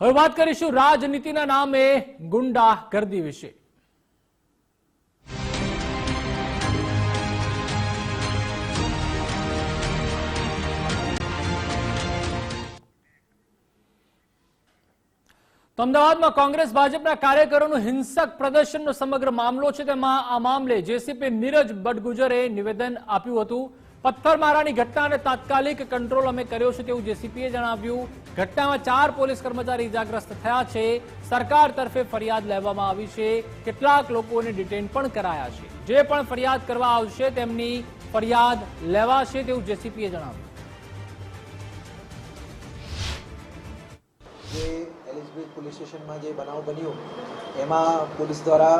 હવે વાત કરીશું રાજનીતિના નામે ગુંડા ગર્દી વિશે. અમદાવાદમાં કોંગ્રેસ ભાજપના કાર્યકરોનું હિંસક પ્રદર્શનનો સમગ્ર મામલો છે. તેમાં આ મામલે જેસીપી નીરજ બટગુજરે નિવેદન આપ્યું હતું. પથ્થરમારાની ઘટનાને તાત્કાલિક કંટ્રોલ અમે કર્યો છે તેવું જેસીપીએ જણાવ્યું. ઘટનામાં ચાર પોલીસ કર્મચારી ઇજાગ્રસ્ત થયા છે. સરકાર તરફે ફરિયાદ લેવામાં આવી છે. કેટલાક લોકોને ડિટેન પણ કરાયા છે. જે પણ ફરિયાદ કરવા આવશે તેમની ફરિયાદ લેવાશે તેવું જેસીપીએ જણાવ્યું. જે એલિઝબેથ પોલીસ સ્ટેશનમાં જે બનાવ બન્યો, એમાં પોલીસ દ્વારા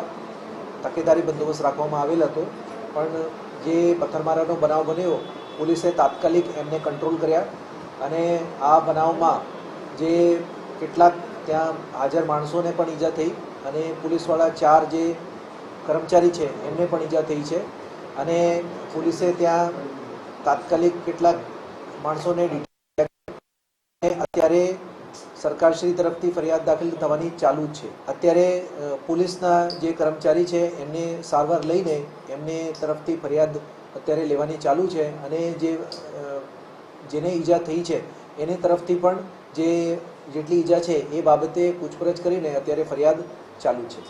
તકેદારી બંદોબસ્ત રાખવામાં આવેલ હતો. પણ જે પથ્થરમારાનો બનાવ બન્યો, પોલીસે તાત્કાલિક એમને કંટ્રોલ કર્યા અને આ બનાવમાં જે કેટલાક ત્યાં હાજર માણસોને પણ ઈજા થઈ અને પોલીસવાળા ચાર જે કર્મચારી છે, એમને પણ ઈજા થઈ છે અને પોલીસે ત્યાં તાત્કાલિક કેટલાક માણસોને અત્યારે સરકારશ્રી તરફથી ફરિયાદ દાખલ થવાની ચાલુ જ છે. અત્યારે પોલીસના જે કર્મચારી છે, એમને સારવાર લઈને એમને તરફથી ફરિયાદ અત્યારે લેવાની ચાલુ છે અને જે જેને ઈજા થઈ છે, એને તરફથી પણ જે જેટલી ઈજા છે એ બાબતે પૂછપરછ કરીને અત્યારે ફરિયાદ ચાલુ છે.